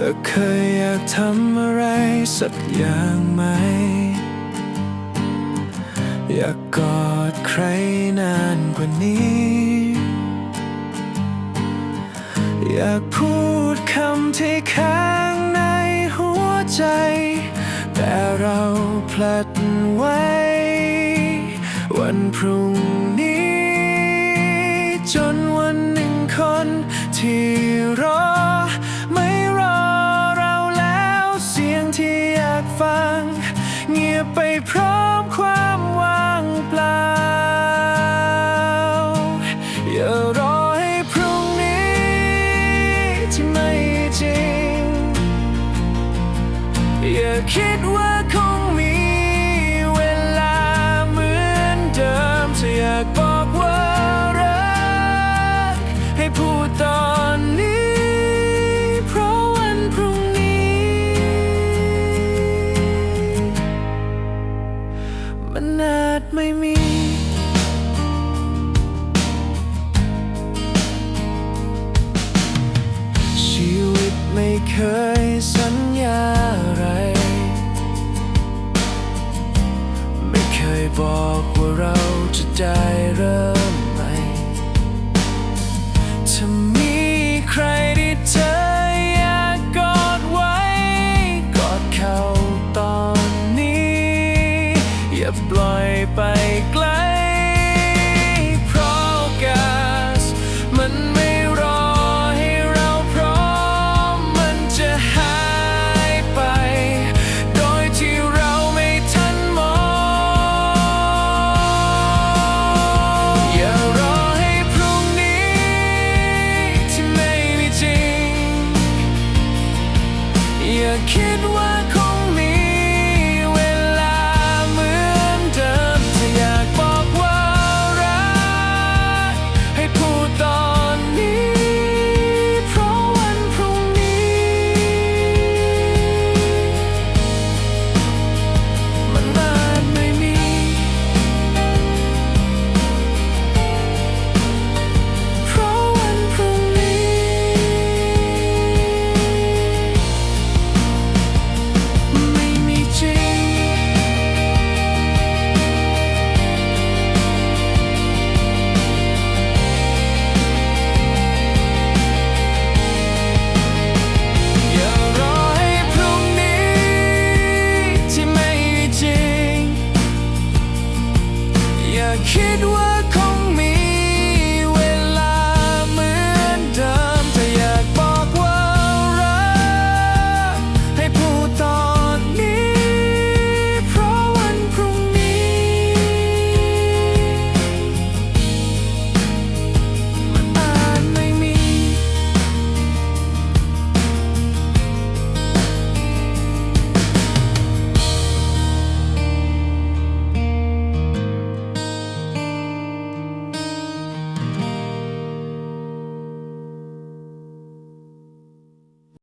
ธอเคยอยากทำอะไรสักอย่างไหม อยากกอดใครนานกว่านี้ อยากพูดคำที่ค้างในหัวใจ แต่เราพลัดไว้ วันพรุ่งนี้ จนวันหนึ่งคนที่ เคยสัญญาอะไร ไม่เคยบอกว่าเราจะได้ Can't wait.